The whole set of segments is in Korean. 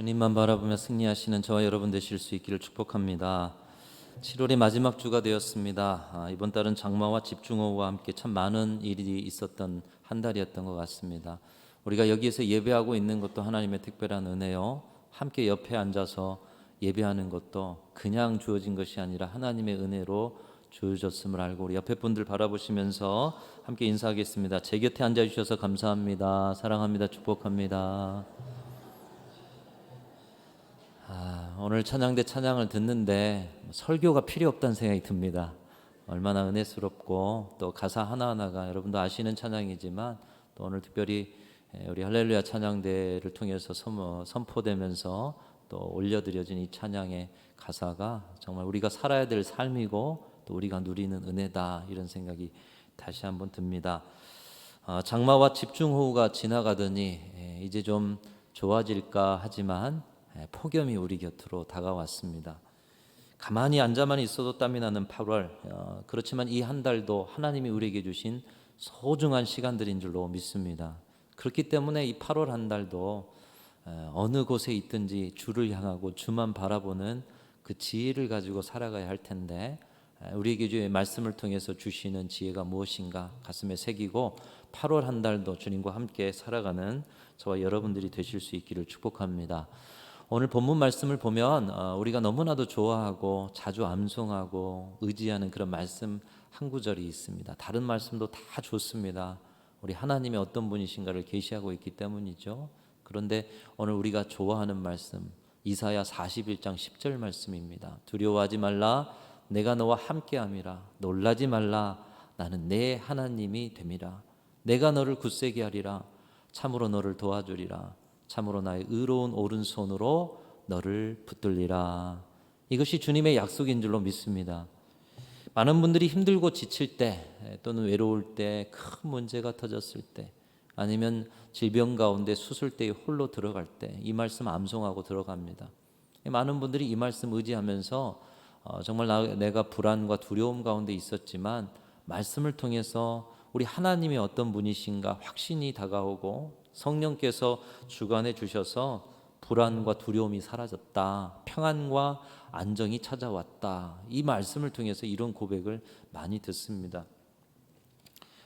주님만 바라보며 승리하시는 저와 여러분 되실 수 있기를 축복합니다. 7월의 마지막 주가 되었습니다. 아, 이번 달은 장마와 집중호우와 함께 참 많은 일이 있었던 한 달이었던 것 같습니다. 우리가 여기에서 예배하고 있는 것도 하나님의 특별한 은혜요. 함께 옆에 앉아서 예배하는 것도 그냥 주어진 것이 아니라 하나님의 은혜로 주어졌음을 알고 우리 옆에 분들 바라보시면서 함께 인사하겠습니다. 제 곁에 앉아 주셔서 감사합니다. 사랑합니다. 축복합니다. 아, 오늘 찬양대 찬양을 듣는데 설교가 필요 없다는 생각이 듭니다. 얼마나 은혜스럽고 또 가사 하나하나가 여러분도 아시는 찬양이지만 또 오늘 특별히 에, 우리 할렐루야 찬양대를 통해서 선- 선포되면서 또 올려드려진 이 찬양의 가사가 정말 우리가 살아야 될 삶이고 또 우리가 누리는 은혜다 이런 생각이 다시 한번 듭니다. 아, 장마와 집중호우가 지나가더니 에, 이제 좀 좋아질까 하지만 에, 폭염이 우리 곁으로 다가왔습니다. 가만히 앉아만 있어도 땀이 나는 8월. 어, 그렇지만 이 한 달도 하나님이 우리에게 주신 소중한 시간들인 줄로 믿습니다. 그렇기 때문에 이 8월 한 달도 에, 어느 곳에 있든지 주를 향하고 주만 바라보는 그 지혜를 가지고 살아가야 할 텐데 에, 우리에게 주의 말씀을 통해서 주시는 지혜가 무엇인가 가슴에 새기고 8월 한 달도 주님과 함께 살아가는 저와 여러분들이 되실 수 있기를 축복합니다. 오늘 본문 말씀을 보면 어, 우리가 너무나도 좋아하고 자주 암송하고 의지하는 그런 말씀 한 구절이 있습니다. 다른 말씀도 다 좋습니다. 우리 하나님이 어떤 분이신가를 계시하고 있기 때문이죠. 그런데 오늘 우리가 좋아하는 말씀 이사야 41장 10절 말씀입니다. 두려워하지 말라 내가 너와 함께함이라 놀라지 말라 나는 내 하나님이 됨이라 내가 너를 굳세게 하리라 참으로 너를 도와주리라 참으로 나의 의로운 오른손으로 너를 붙들리라 이것이 주님의 약속인 줄로 믿습니다. 많은 분들이 힘들고 지칠 때 또는 외로울 때 큰 문제가 터졌을 때 아니면 질병 가운데 수술대에 홀로 들어갈 때 이 말씀 암송하고 들어갑니다. 많은 분들이 이 말씀 의지하면서 어, 정말 나, 내가 불안과 두려움 가운데 있었지만 말씀을 통해서 우리 하나님이 어떤 분이신가 확신이 다가오고 성령께서 주관해 주셔서 불안과 두려움이 사라졌다. 평안과 안정이 찾아왔다. 이 말씀을 통해서 이런 고백을 많이 듣습니다.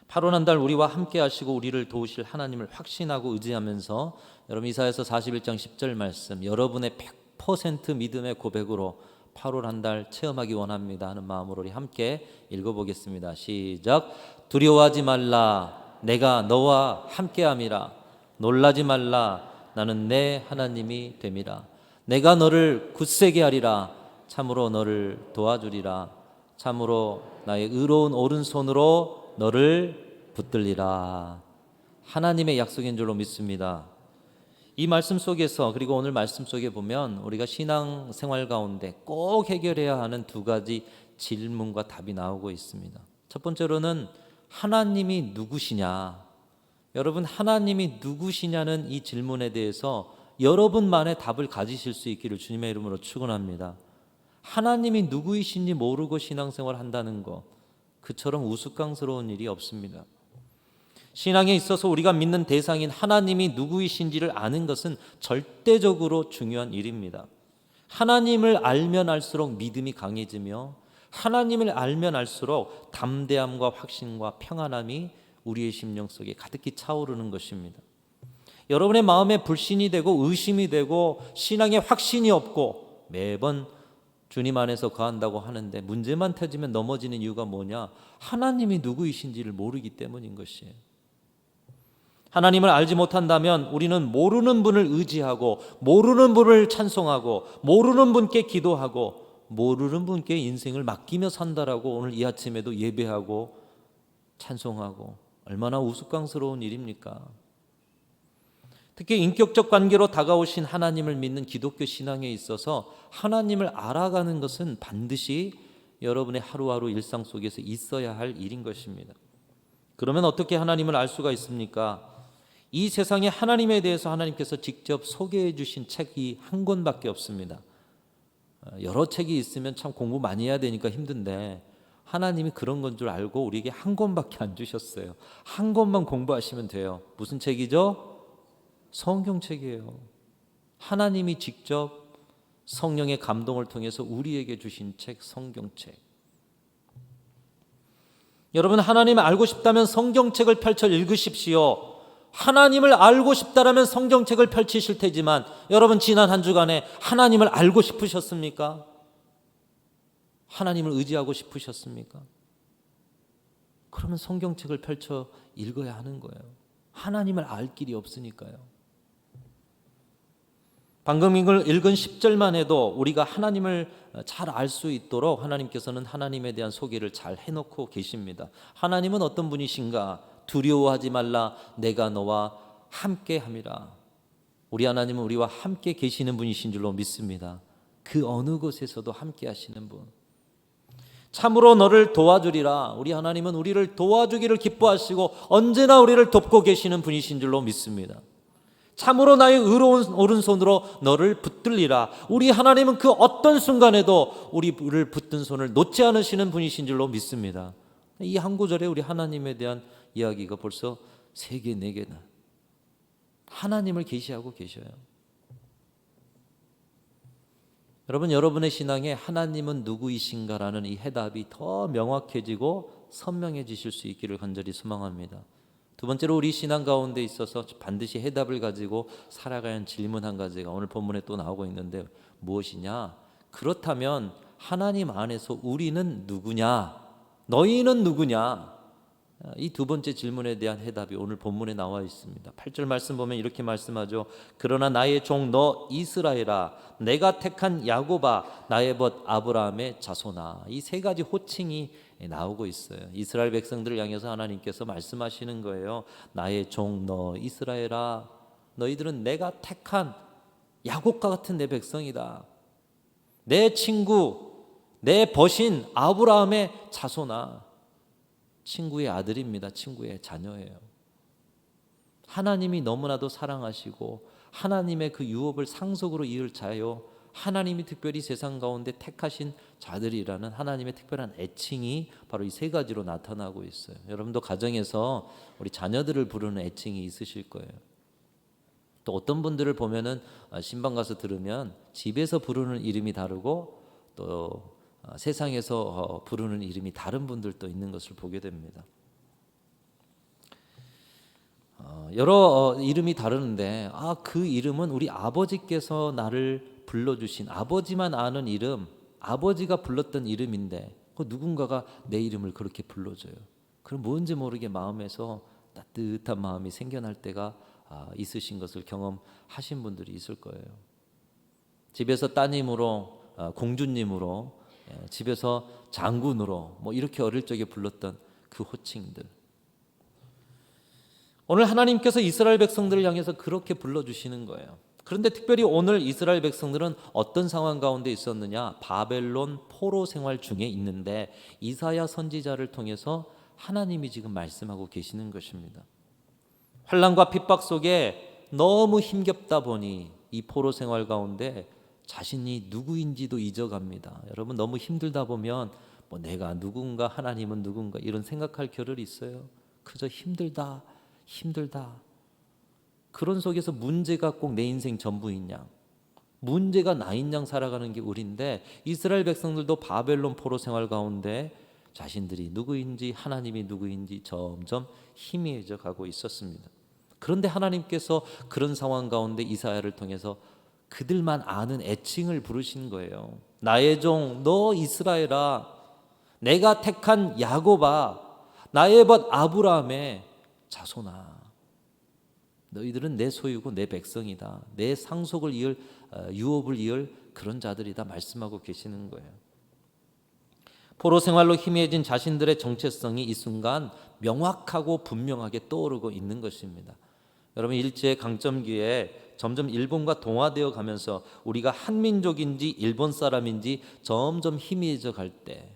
8월 한달 우리와 함께 하시고 우리를 도우실 하나님을 확신하고 의지하면서 여러분 이사에서 41장 10절 말씀 여러분의 100% 믿음의 고백으로 8월 한 달 체험하기 원합니다 하는 마음으로 우리 함께 읽어보겠습니다. 시작. 두려워하지 말라. 내가 너와 함께함이라. 놀라지 말라. 나는 내 하나님이 됨이라. 내가 너를 굳세게 하리라. 참으로 너를 도와주리라. 참으로 나의 의로운 오른손으로 너를 붙들리라. 하나님의 약속인 줄로 믿습니다. 이 말씀 속에서 그리고 오늘 말씀 속에 보면 우리가 신앙 생활 가운데 꼭 해결해야 하는 두 가지 질문과 답이 나오고 있습니다. 첫 번째로는 하나님이 누구시냐? 여러분 하나님이 누구시냐는 이 질문에 대해서 여러분만의 답을 가지실 수 있기를 주님의 이름으로 축원합니다. 하나님이 누구이신지 모르고 신앙생활 한다는 것 그처럼 우스꽝스러운 일이 없습니다. 신앙에 있어서 우리가 믿는 대상인 하나님이 누구이신지를 아는 것은 절대적으로 중요한 일입니다. 하나님을 알면 알수록 믿음이 강해지며 하나님을 알면 알수록 담대함과 확신과 평안함이 우리의 심령 속에 가득히 차오르는 것입니다. 여러분의 마음에 불신이 되고 의심이 되고 신앙에 확신이 없고 매번 주님 안에서 거한다고 하는데 문제만 터지면 넘어지는 이유가 뭐냐? 하나님이 누구이신지를 모르기 때문인 것이에요. 하나님을 알지 못한다면 우리는 모르는 분을 의지하고 모르는 분을 찬송하고 모르는 분께 기도하고 모르는 분께 인생을 맡기며 산다라고 오늘 이 아침에도 예배하고 찬송하고 얼마나 우스꽝스러운 일입니까? 특히 인격적 관계로 다가오신 하나님을 믿는 기독교 신앙에 있어서 하나님을 알아가는 것은 반드시 여러분의 하루하루 일상 속에서 있어야 할 일인 것입니다. 그러면 어떻게 하나님을 알 수가 있습니까? 이 세상에 하나님에 대해서 하나님께서 직접 소개해 주신 책이 한 권밖에 없습니다. 어, 여러 책이 있으면 참 공부 많이 해야 되니까 힘든데 하나님이 그런 건 줄 알고 우리에게 한 권밖에 안 주셨어요. 한 권만 공부하시면 돼요. 무슨 책이죠? 성경책이에요. 하나님이 직접 성령의 감동을 통해서 우리에게 주신 책 성경책. 여러분 하나님을 알고 싶다면 성경책을 펼쳐 읽으십시오. 하나님을 알고 싶다라면 성경책을 펼치실 테지만 여러분 지난 한 주간에 하나님을 알고 싶으셨습니까? 하나님을 의지하고 싶으셨습니까? 그러면 성경책을 펼쳐 읽어야 하는 거예요. 하나님을 알 길이 없으니까요. 방금 읽은 10절만 해도 우리가 하나님을 잘 알 수 있도록 하나님께서는 하나님에 대한 소개를 잘 해놓고 계십니다. 하나님은 어떤 분이신가? 두려워하지 말라. 내가 너와 함께 함이라. 우리 하나님은 우리와 함께 계시는 분이신 줄로 믿습니다. 그 어느 곳에서도 함께 하시는 분. 참으로 너를 도와주리라. 우리 하나님은 우리를 도와주기를 기뻐하시고 언제나 우리를 돕고 계시는 분이신 줄로 믿습니다. 참으로 나의 의로운 오른손으로 너를 붙들리라. 우리 하나님은 그 어떤 순간에도 우리를 붙든 손을 놓지 않으시는 분이신 줄로 믿습니다. 이 한 구절에 우리 하나님에 대한 이야기가 벌써 세 개, 네 개나 하나님을 계시하고 계셔요. 여러분 여러분의 신앙에 하나님은 누구이신가라는 이 해답이 더 명확해지고 선명해지실 수 있기를 간절히 소망합니다. 두 번째로 우리 신앙 가운데 있어서 반드시 해답을 가지고 살아가야 하는 질문 한 가지가 오늘 본문에 또 나오고 있는데 무엇이냐? 그렇다면 하나님 안에서 우리는 누구냐? 너희는 누구냐? 이 두 번째 질문에 대한 해답이 오늘 본문에 나와 있습니다. 8절 말씀 보면 이렇게 말씀하죠. 그러나 나의 종 너 이스라엘아 내가 택한 야곱아 나의 벗 아브라함의 자손아 이 세 가지 호칭이 나오고 있어요. 이스라엘 백성들을 향해서 하나님께서 말씀하시는 거예요. 나의 종 너 이스라엘아 너희들은 내가 택한 야곱과 같은 내 백성이다. 내 친구 내 벗인 아브라함의 자손아 친구의 아들입니다. 친구의 자녀예요. 하나님이 너무나도 사랑하시고 하나님의 그 유업을 상속으로 이을 자요. 하나님이 특별히 세상 가운데 택하신 자들이라는 하나님의 특별한 애칭이 바로 이 세 가지로 나타나고 있어요. 여러분도 가정에서 우리 자녀들을 부르는 애칭이 있으실 거예요. 또 어떤 분들을 보면은 아, 신방 가서 들으면 집에서 부르는 이름이 다르고 또 아, 세상에서 어, 부르는 이름이 다른 분들도 있는 것을 보게 됩니다. 어, 여러 어, 이름이 다르는데 아 그 이름은 우리 아버지께서 나를 불러주신 아버지만 아는 이름, 아버지가 불렀던 이름인데 그 누군가가 내 이름을 그렇게 불러줘요. 그럼 뭔지 모르게 마음에서 따뜻한 마음이 생겨날 때가 아, 있으신 것을 경험하신 분들이 있을 거예요. 집에서 따님으로 아, 공주님으로 예, 집에서 장군으로 뭐 이렇게 어릴 적에 불렀던 그 호칭들. 오늘 하나님께서 이스라엘 백성들을 향해서 그렇게 불러주시는 거예요. 그런데 특별히 오늘 이스라엘 백성들은 어떤 상황 가운데 있었느냐? 바벨론 포로 생활 중에 있는데 이사야 선지자를 통해서 하나님이 지금 말씀하고 계시는 것입니다. 환란과 핍박 속에 너무 힘겹다 보니 이 포로 생활 가운데 자신이 누구인지도 잊어갑니다. 여러분 너무 힘들다 보면 뭐 내가 누군가 하나님은 누군가 이런 생각할 겨를이 있어요. 그저 힘들다 힘들다 그런 속에서 문제가 꼭 내 인생 전부인 양 문제가 나인 양 살아가는 게 우리인데 이스라엘 백성들도 바벨론 포로 생활 가운데 자신들이 누구인지 하나님이 누구인지 점점 희미해져 가고 있었습니다. 그런데 하나님께서 그런 상황 가운데 이사야를 통해서 그들만 아는 애칭을 부르신 거예요. 나의 종 너 이스라엘아 내가 택한 야곱아 나의 벗 아브라함의 자손아 너희들은 내 소유고 내 백성이다. 내 상속을 이을 어, 유업을 이을 그런 자들이다 말씀하고 계시는 거예요. 포로 생활로 희미해진 자신들의 정체성이 이 순간 명확하고 분명하게 떠오르고 있는 것입니다. 여러분 일제 강점기에 점점 일본과 동화되어 가면서 우리가 한민족인지 일본 사람인지 점점 희미해져 갈 때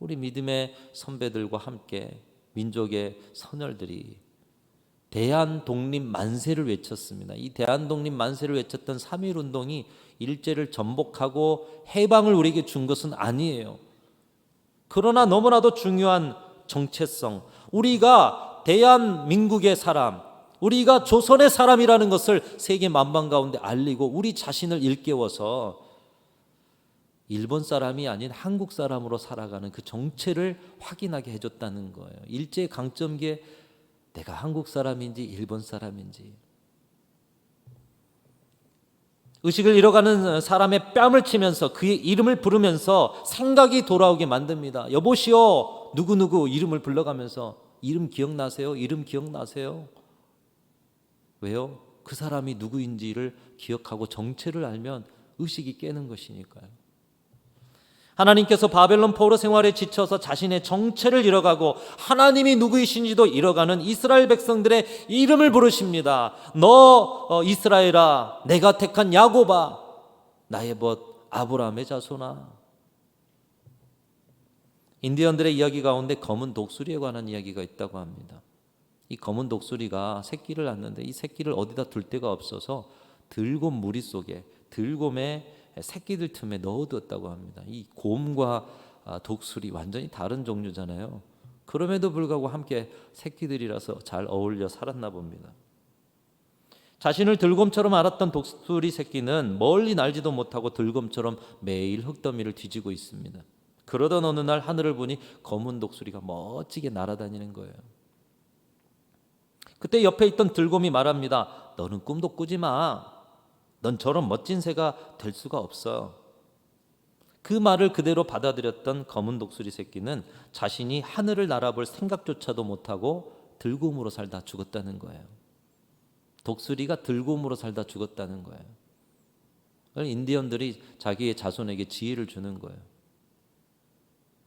우리 믿음의 선배들과 함께 민족의 선열들이 대한 독립 만세를 외쳤습니다. 이 대한 독립 만세를 외쳤던 3.1 운동이 일제를 전복하고 해방을 우리에게 준 것은 아니에요. 그러나 너무나도 중요한 정체성. 우리가 대한민국의 사람, 우리가 조선의 사람이라는 것을 세계 만방 가운데 알리고 우리 자신을 일깨워서 일본 사람이 아닌 한국 사람으로 살아가는 그 정체를 확인하게 해줬다는 거예요. 일제 강점기에 내가 한국 사람인지 일본 사람인지 의식을 잃어가는 사람의 뺨을 치면서 그의 이름을 부르면서 생각이 돌아오게 만듭니다. 여보시오 누구누구 이름을 불러가면서 이름 기억나세요? 이름 기억나세요? 왜요? 그 사람이 누구인지를 기억하고 정체를 알면 의식이 깨는 것이니까요. 하나님께서 바벨론 포로 생활에 지쳐서 자신의 정체를 잃어가고 하나님이 누구이신지도 잃어가는 이스라엘 백성들의 이름을 부르십니다. 너 어, 이스라엘아, 내가 택한 야고바, 나의 벗 아브라함의 자손아. 인디언들의 이야기 가운데 검은 독수리에 관한 이야기가 있다고 합니다. 이 검은 독수리가 새끼를 낳는데 이 새끼를 어디다 둘 데가 없어서 들곰 무리 속에 들곰의 새끼들 틈에 넣어두었다고 합니다. 이 곰과 아, 독수리 완전히 다른 종류잖아요. 그럼에도 불구하고 함께 새끼들이라서 잘 어울려 살았나 봅니다. 자신을 들곰처럼 알았던 독수리 새끼는 멀리 날지도 못하고 들곰처럼 매일 흙더미를 뒤지고 있습니다. 그러던 어느 날 하늘을 보니 검은 독수리가 멋지게 날아다니는 거예요. 그때 옆에 있던 들곰이 말합니다. 너는 꿈도 꾸지 마. 넌 저런 멋진 새가 될 수가 없어. 그 말을 그대로 받아들였던 검은 독수리 새끼는 자신이 하늘을 날아볼 생각조차도 못하고 들곰으로 살다 죽었다는 거예요. 독수리가 들곰으로 살다 죽었다는 거예요. 인디언들이 자기의 자손에게 지혜를 주는 거예요.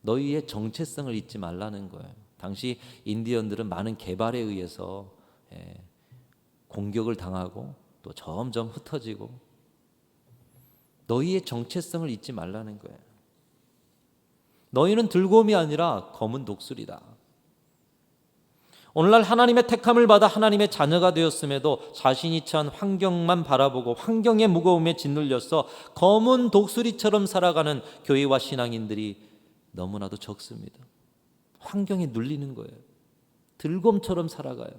너희의 정체성을 잊지 말라는 거예요. 당시 인디언들은 많은 개발에 의해서 예, 공격을 당하고 또 점점 흩어지고 너희의 정체성을 잊지 말라는 거예요. 너희는 들곰이 아니라 검은 독수리다. 오늘날 하나님의 택함을 받아 하나님의 자녀가 되었음에도 자신이 처한 환경만 바라보고 환경의 무거움에 짓눌려서 검은 독수리처럼 살아가는 교회와 신앙인들이 너무나도 적습니다. 환경에 눌리는 거예요. 들곰처럼 살아가요.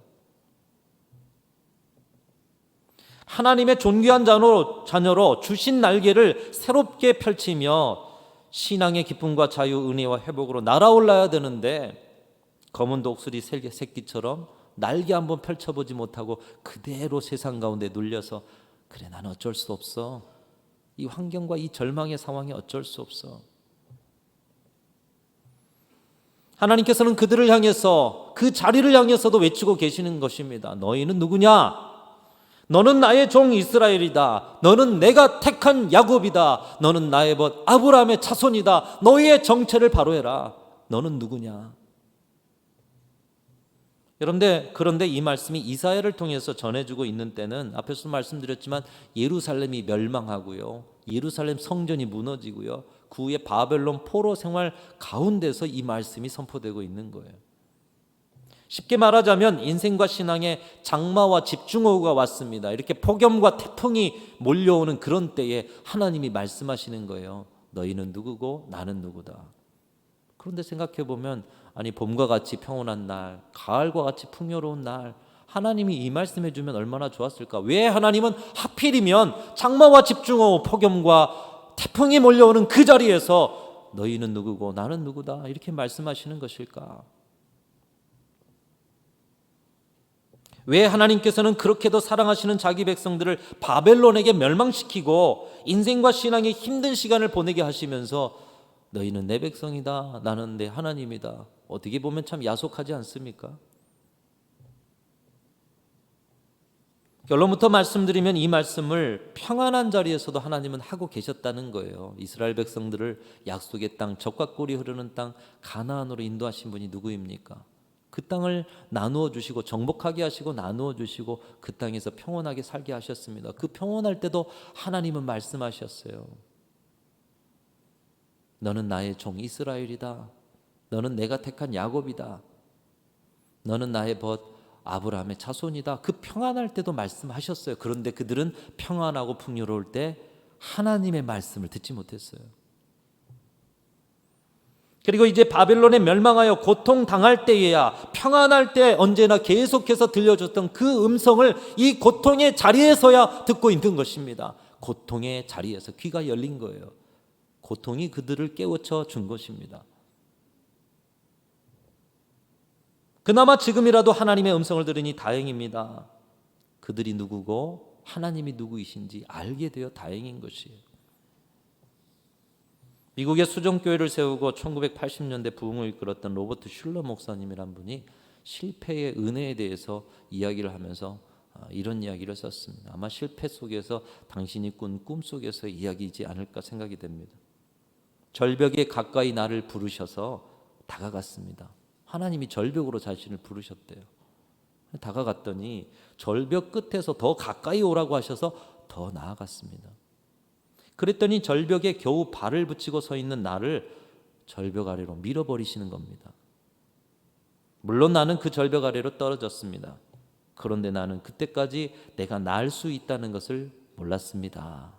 하나님의 존귀한 자녀로, 주신 날개를 새롭게 펼치며 신앙의 기쁨과 자유, 은혜와 회복으로 날아올라야 되는데 검은 독수리 새끼처럼 날개 한번 펼쳐보지 못하고 그대로 세상 가운데 눌려서 그래 난 어쩔 수 없어 이 환경과 이 절망의 상황에 어쩔 수 없어 하나님께서는 그들을 향해서 그 자리를 향해서도 외치고 계시는 것입니다. 너희는 누구냐? 너는 나의 종 이스라엘이다. 너는 내가 택한 야곱이다. 너는 나의 벗 아브라함의 자손이다. 너희의 정체를 바로 해라. 너는 누구냐? 여러분들 그런데 이 말씀이 이사야를 통해서 전해주고 있는 때는 앞에서 말씀드렸지만 예루살렘이 멸망하고요. 예루살렘 성전이 무너지고요. 그 후에 바벨론 포로 생활 가운데서 이 말씀이 선포되고 있는 거예요. 쉽게 말하자면 인생과 신앙의 장마와 집중호우가 왔습니다. 이렇게 폭염과 태풍이 몰려오는 그런 때에 하나님이 말씀하시는 거예요. 너희는 누구고 나는 누구다. 그런데 생각해 보면 아니 봄과 같이 평온한 날, 가을과 같이 풍요로운 날 하나님이 이 말씀해 주면 얼마나 좋았을까? 왜 하나님은 하필이면 장마와 집중호우, 폭염과 태풍이 몰려오는 그 자리에서 너희는 누구고 나는 누구다 이렇게 말씀하시는 것일까? 왜 하나님께서는 그렇게도 사랑하시는 자기 백성들을 바벨론에게 멸망시키고 인생과 신앙의 힘든 시간을 보내게 하시면서 너희는 내 백성이다. 나는 내 하나님이다. 어떻게 보면 참 야속하지 않습니까? 결론부터 말씀드리면 이 말씀을 평안한 자리에서도 하나님은 하고 계셨다는 거예요. 이스라엘 백성들을 약속의 땅, 적과 꿀이 흐르는 땅 가나안으로 인도하신 분이 누구입니까? 그 땅을 나누어 주시고 정복하게 하시고 나누어 주시고 그 땅에서 평온하게 살게 하셨습니다. 그 평온할 때도 하나님은 말씀하셨어요. 너는 나의 종 이스라엘이다. 너는 내가 택한 야곱이다. 너는 나의 벗 아브라함의 자손이다. 그 평안할 때도 말씀하셨어요. 그런데 그들은 평안하고 풍요로울 때 하나님의 말씀을 듣지 못했어요. 그리고 이제 바벨론에 멸망하여 고통 당할 때에야 평안할 때 언제나 계속해서 들려줬던 그 음성을 이 고통의 자리에서야 듣고 있는 것입니다. 고통의 자리에서 귀가 열린 거예요. 고통이 그들을 깨우쳐 준 것입니다. 그나마 지금이라도 하나님의 음성을 들으니 다행입니다. 그들이 누구고 하나님이 누구이신지 알게 되어 다행인 것이에요. 미국의 수종교회를 세우고 1980년대 부흥을 이끌었던 로버트 슐러 목사님이란 분이 실패의 은혜에 대해서 이야기를 하면서 아, 이런 이야기를 썼습니다. 아마 실패 속에서 당신이 꾼 꿈 속에서 이야기이지 않을까 생각이 됩니다. 절벽에 가까이 나를 부르셔서 다가갔습니다. 하나님이 절벽으로 자신을 부르셨대요. 다가갔더니 절벽 끝에서 더 가까이 오라고 하셔서 더 나아갔습니다. 그랬더니 절벽에 겨우 발을 붙이고 서 있는 나를 절벽 아래로 밀어버리시는 겁니다. 물론 나는 그 절벽 아래로 떨어졌습니다. 그런데 나는 그때까지 내가 날 수 있다는 것을 몰랐습니다.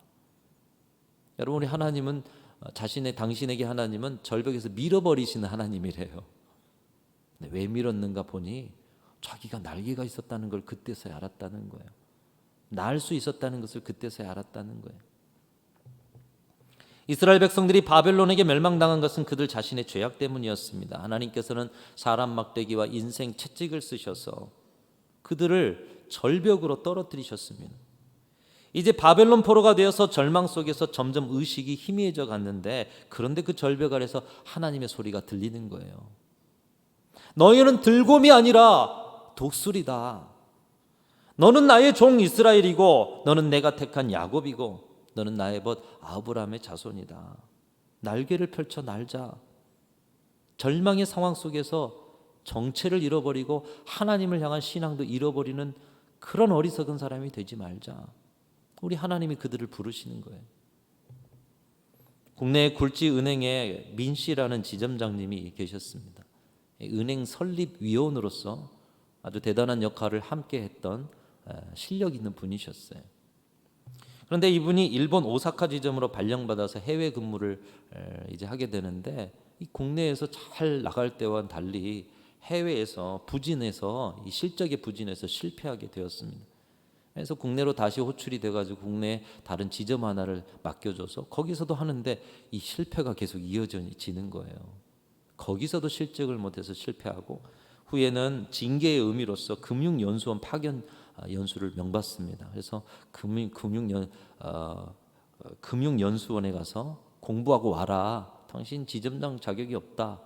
여러분 우리 하나님은 어, 자신의 당신에게 하나님은 절벽에서 밀어버리시는 하나님이래요. 왜 밀었는가 보니 자기가 날개가 있었다는 걸 그때서야 알았다는 거예요. 날 수 있었다는 것을 그때서야 알았다는 거예요. 이스라엘 백성들이 바벨론에게 멸망당한 것은 그들 자신의 죄악 때문이었습니다. 하나님께서는 사람 막대기와 인생 채찍을 쓰셔서 그들을 절벽으로 떨어뜨리셨습니다. 이제 바벨론 포로가 되어서 절망 속에서 점점 의식이 희미해져 갔는데 그런데 그 절벽 아래서 하나님의 소리가 들리는 거예요. 너희는 들곰이 아니라 독수리다. 너는 나의 종 이스라엘이고 너는 내가 택한 야곱이고 너는 나의 벗 아브라함의 자손이다. 날개를 펼쳐 날자. 절망의 상황 속에서 정체를 잃어버리고 하나님을 향한 신앙도 잃어버리는 그런 어리석은 사람이 되지 말자. 우리 하나님이 그들을 부르시는 거예요. 국내 굴지 은행에 민 씨라는 지점장님이 계셨습니다. 은행 설립 위원으로서 아주 대단한 역할을 함께 했던 실력 있는 분이셨어요. 그런데 이분이 일본 오사카 지점으로 발령받아서 해외 근무를 이제 하게 되는데 이 국내에서 잘 나갈 때와는 달리 해외에서 부진해서 이 실적에 부진해서 실패하게 되었습니다. 그래서 국내로 다시 호출이 돼가지고 국내 다른 지점 하나를 맡겨줘서 거기서도 하는데 이 실패가 계속 이어지는 거예요. 거기서도 실적을 못해서 실패하고 후에는 징계의 의미로서 금융연수원 파견 아, 연수를 명받습니다. 그래서 금융 금융연 어, 어, 금융연수원에 가서 공부하고 와라. 당신 지점장 자격이 없다.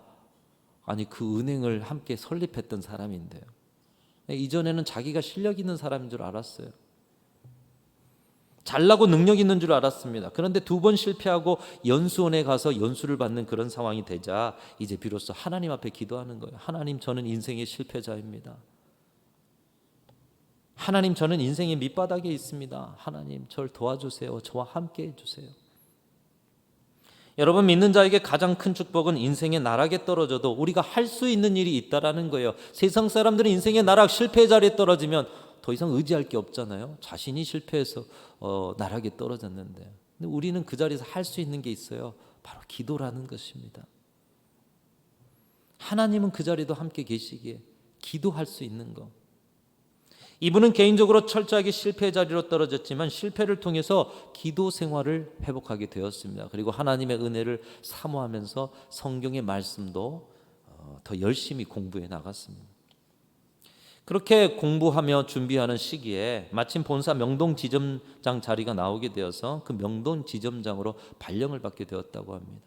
아니 그 은행을 함께 설립했던 사람인데요. 이전에는 자기가 실력 있는 사람인 줄 알았어요. 잘나고 능력 있는 줄 알았습니다. 그런데 두 번 실패하고 연수원에 가서 연수를 받는 그런 상황이 되자 이제 비로소 하나님 앞에 기도하는 거예요. 하나님 저는 인생의 실패자입니다. 하나님 저는 인생의 밑바닥에 있습니다. 하나님 저를 도와주세요. 저와 함께 해주세요. 여러분 믿는 자에게 가장 큰 축복은 인생의 나락에 떨어져도 우리가 할 수 있는 일이 있다라는 거예요. 세상 사람들은 인생의 나락 실패 자리에 떨어지면 더 이상 의지할 게 없잖아요. 자신이 실패해서 어, 나락에 떨어졌는데, 근데 우리는 그 자리에서 할 수 있는 게 있어요. 바로 기도라는 것입니다. 하나님은 그 자리도 함께 계시기에 기도할 수 있는 것. 이분은 개인적으로 철저하게 실패 자리로 떨어졌지만 실패를 통해서 기도 생활을 회복하게 되었습니다. 그리고 하나님의 은혜를 사모하면서 성경의 말씀도 어, 더 열심히 공부해 나갔습니다. 그렇게 공부하며 준비하는 시기에 마침 본사 명동 지점장 자리가 나오게 되어서 그 명동 지점장으로 발령을 받게 되었다고 합니다.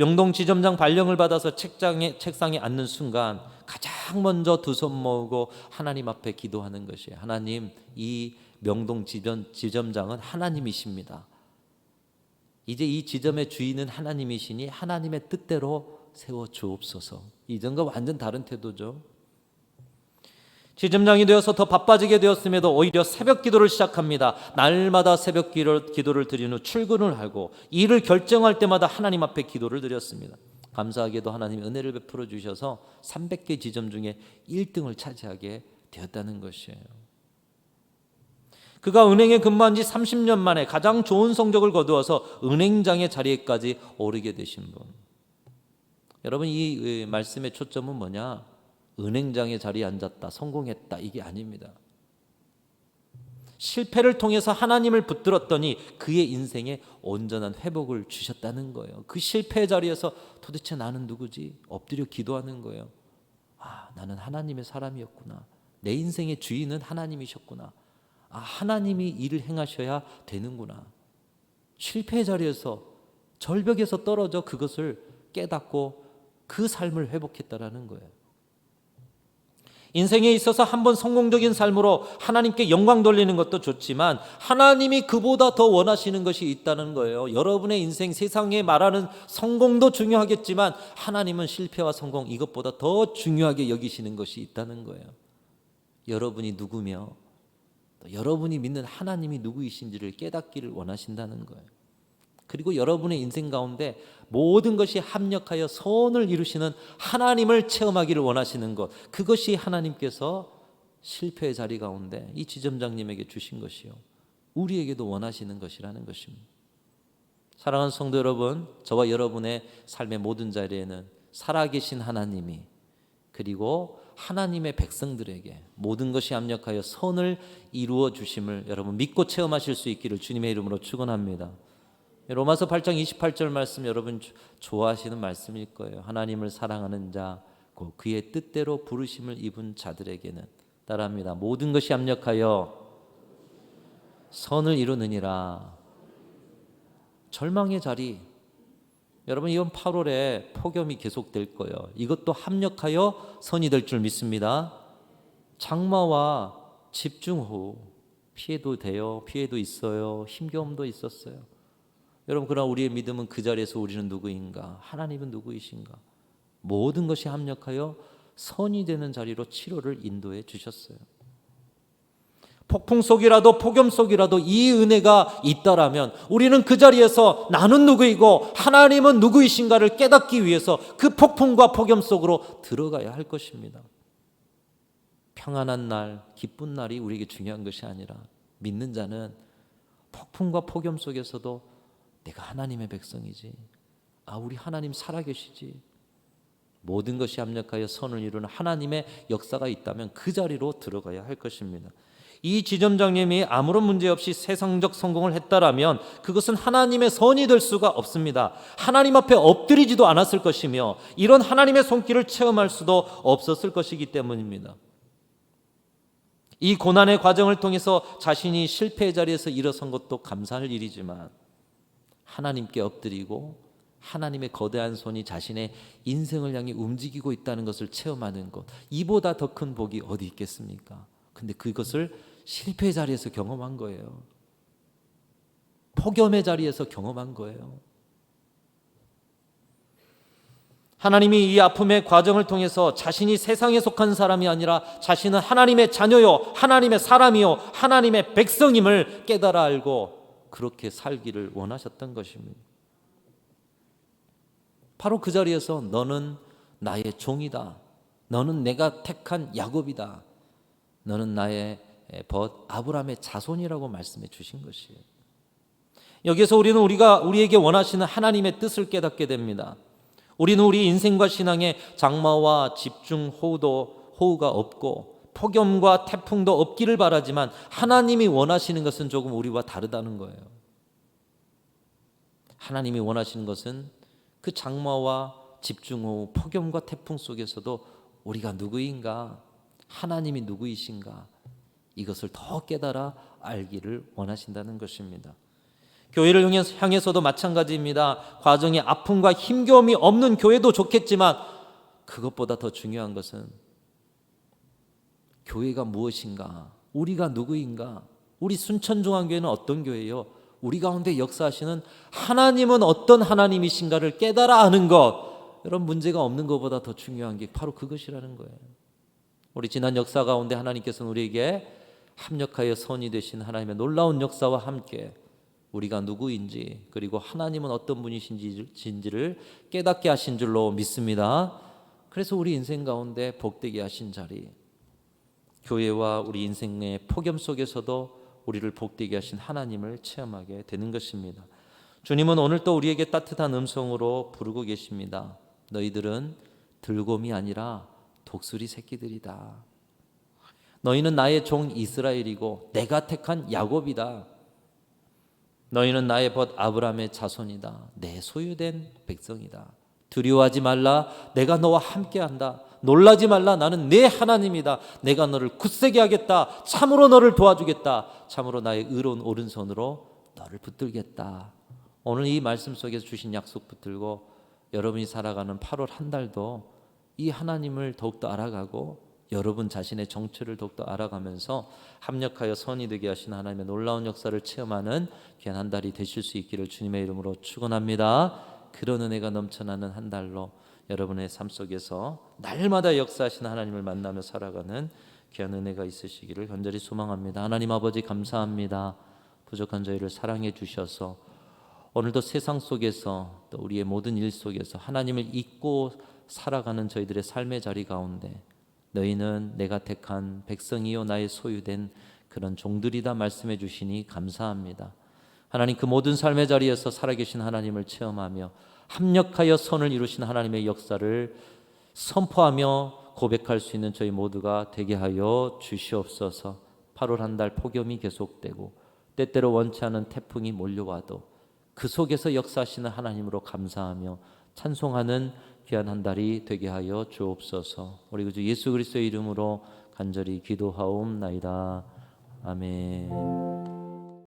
명동 지점장 발령을 받아서 책장에 책상에 앉는 순간 가장 먼저 두 손 모으고 하나님 앞에 기도하는 것이에요. 하나님, 이 명동 지점, 지점장은 하나님이십니다. 이제 이 지점의 주인은 하나님이시니 하나님의 뜻대로 세워 주옵소서. 이전과 완전 다른 태도죠. 지점장이 되어서 더 바빠지게 되었음에도 오히려 새벽 기도를 시작합니다. 날마다 새벽 기도를 드린 후 출근을 하고 일을 결정할 때마다 하나님 앞에 기도를 드렸습니다. 감사하게도 하나님이 은혜를 베풀어 주셔서 300개 지점 중에 1등을 차지하게 되었다는 것이에요. 그가 은행에 근무한 지 30년 만에 가장 좋은 성적을 거두어서 은행장의 자리에까지 오르게 되신 분. 여러분 이 말씀의 초점은 뭐냐? 은행장의 자리에 앉았다, 성공했다 이게 아닙니다. 실패를 통해서 하나님을 붙들었더니 그의 인생에 온전한 회복을 주셨다는 거예요. 그 실패 자리에서 도대체 나는 누구지? 엎드려 기도하는 거예요. 아, 나는 하나님의 사람이었구나. 내 인생의 주인은 하나님이셨구나. 아, 하나님이 일을 행하셔야 되는구나. 실패 자리에서 절벽에서 떨어져 그것을 깨닫고 그 삶을 회복했다라는 거예요. 인생에 있어서 한번 성공적인 삶으로 하나님께 영광 돌리는 것도 좋지만 하나님이 그보다 더 원하시는 것이 있다는 거예요. 여러분의 인생 세상에 말하는 성공도 중요하겠지만 하나님은 실패와 성공 이것보다 더 중요하게 여기시는 것이 있다는 거예요. 여러분이 누구며 또 여러분이 믿는 하나님이 누구이신지를 깨닫기를 원하신다는 거예요. 그리고 여러분의 인생 가운데 모든 것이 합력하여 선을 이루시는 하나님을 체험하기를 원하시는 것. 그것이 하나님께서 실패의 자리 가운데 이 지점장님에게 주신 것이요. 우리에게도 원하시는 것이라는 것입니다. 사랑하는 성도 여러분, 저와 여러분의 삶의 모든 자리에는 살아계신 하나님이 그리고 하나님의 백성들에게 모든 것이 합력하여 선을 이루어 주심을 여러분 믿고 체험하실 수 있기를 주님의 이름으로 축원합니다. 로마서 8장 28절 말씀 여러분 좋아하시는 말씀일 거예요. 하나님을 사랑하는 자, 그의 뜻대로 부르심을 입은 자들에게는 따라합니다. 모든 것이 합력하여 선을 이루느니라. 절망의 자리. 여러분 이번 8월에 폭염이 계속될 거예요. 이것도 합력하여 선이 될 줄 믿습니다. 장마와 집중호우 피해도 돼요. 피해도 있어요. 힘겨움도 있었어요. 여러분 그러나 우리의 믿음은 그 자리에서 우리는 누구인가? 하나님은 누구이신가? 모든 것이 합력하여 선이 되는 자리로 치료를 인도해 주셨어요. 폭풍 속이라도 폭염 속이라도 이 은혜가 있다라면 우리는 그 자리에서 나는 누구이고 하나님은 누구이신가를 깨닫기 위해서 그 폭풍과 폭염 속으로 들어가야 할 것입니다. 평안한 날, 기쁜 날이 우리에게 중요한 것이 아니라 믿는 자는 폭풍과 폭염 속에서도 내가 하나님의 백성이지. 아, 우리 하나님 살아계시지. 모든 것이 합력하여 선을 이루는 하나님의 역사가 있다면 그 자리로 들어가야 할 것입니다. 이 지점장님이 아무런 문제 없이 세상적 성공을 했다라면 그것은 하나님의 선이 될 수가 없습니다. 하나님 앞에 엎드리지도 않았을 것이며 이런 하나님의 손길을 체험할 수도 없었을 것이기 때문입니다. 이 고난의 과정을 통해서 자신이 실패의 자리에서 일어선 것도 감사할 일이지만 하나님께 엎드리고 하나님의 거대한 손이 자신의 인생을 향해 움직이고 있다는 것을 체험하는 것 이보다 더 큰 복이 어디 있겠습니까? 근데 그것을 실패 자리에서 경험한 거예요. 폭염의 자리에서 경험한 거예요. 하나님이 이 아픔의 과정을 통해서 자신이 세상에 속한 사람이 아니라 자신은 하나님의 자녀요, 하나님의 사람이요, 하나님의 백성임을 깨달아 알고 그렇게 살기를 원하셨던 것입니다. 바로 그 자리에서 너는 나의 종이다. 너는 내가 택한 야곱이다. 너는 나의 벗 아브라함의 자손이라고 말씀해 주신 것이에요. 여기서 우리는 우리가 우리에게 원하시는 하나님의 뜻을 깨닫게 됩니다. 우리는 우리 인생과 신앙에 장마와 집중 호우도 호우가 없고 폭염과 태풍도 없기를 바라지만 하나님이 원하시는 것은 조금 우리와 다르다는 거예요. 하나님이 원하시는 것은 그 장마와 집중호 폭염과 태풍 속에서도 우리가 누구인가 하나님이 누구이신가 이것을 더 깨달아 알기를 원하신다는 것입니다. 교회를 향해서도 마찬가지입니다. 과정에 아픔과 힘겨움이 없는 교회도 좋겠지만 그것보다 더 중요한 것은 교회가 무엇인가? 우리가 누구인가? 우리 순천중앙교회는 어떤 교회요? 우리 가운데 역사하시는 하나님은 어떤 하나님이신가를 깨달아 아는 것. 이런 문제가 없는 것보다 더 중요한 게 바로 그것이라는 거예요. 우리 지난 역사 가운데 하나님께서는 우리에게 합력하여 선이 되신 하나님의 놀라운 역사와 함께 우리가 누구인지 그리고 하나님은 어떤 분이신지를 깨닫게 하신 줄로 믿습니다. 그래서 우리 인생 가운데 복되게 하신 자리 교회와 우리 인생의 폭염 속에서도 우리를 복되게 하신 하나님을 체험하게 되는 것입니다. 주님은 오늘 또 우리에게 따뜻한 음성으로 부르고 계십니다. 너희들은 들곰이 아니라 독수리 새끼들이다. 너희는 나의 종 이스라엘이고 내가 택한 야곱이다. 너희는 나의 벗 아브라함의 자손이다. 내 소유된 백성이다. 두려워하지 말라. 내가 너와 함께한다. 놀라지 말라. 나는 내 하나님이다. 내가 너를 굳세게 하겠다. 참으로 너를 도와주겠다. 참으로 나의 의로운 오른손으로 너를 붙들겠다. 오늘 이 말씀 속에서 주신 약속 붙들고 여러분이 살아가는 8월 한 달도 이 하나님을 더욱더 알아가고 여러분 자신의 정체를 더욱더 알아가면서 합력하여 선이 되게 하신 하나님의 놀라운 역사를 체험하는 귀한 한 달이 되실 수 있기를 주님의 이름으로 축원합니다. 그런 은혜가 넘쳐나는 한 달로 여러분의 삶 속에서 날마다 역사하시는 하나님을 만나며 살아가는 귀한 은혜가 있으시기를 간절히 소망합니다. 하나님 아버지 감사합니다. 부족한 저희를 사랑해 주셔서 오늘도 세상 속에서 또 우리의 모든 일 속에서 하나님을 잊고 살아가는 저희들의 삶의 자리 가운데 너희는 내가 택한 백성이요 나의 소유된 그런 종들이다 말씀해 주시니 감사합니다. 하나님 그 모든 삶의 자리에서 살아계신 하나님을 체험하며 합력하여 선을 이루신 하나님의 역사를 선포하며 고백할 수 있는 저희 모두가 되게 하여 주시옵소서. 8월 한 달 폭염이 계속되고 때때로 원치 않은 태풍이 몰려와도 그 속에서 역사하시는 하나님으로 감사하며 찬송하는 귀한 한 달이 되게 하여 주옵소서. 우리 구주 예수 그리스도의 이름으로 간절히 기도하옵나이다. 아멘.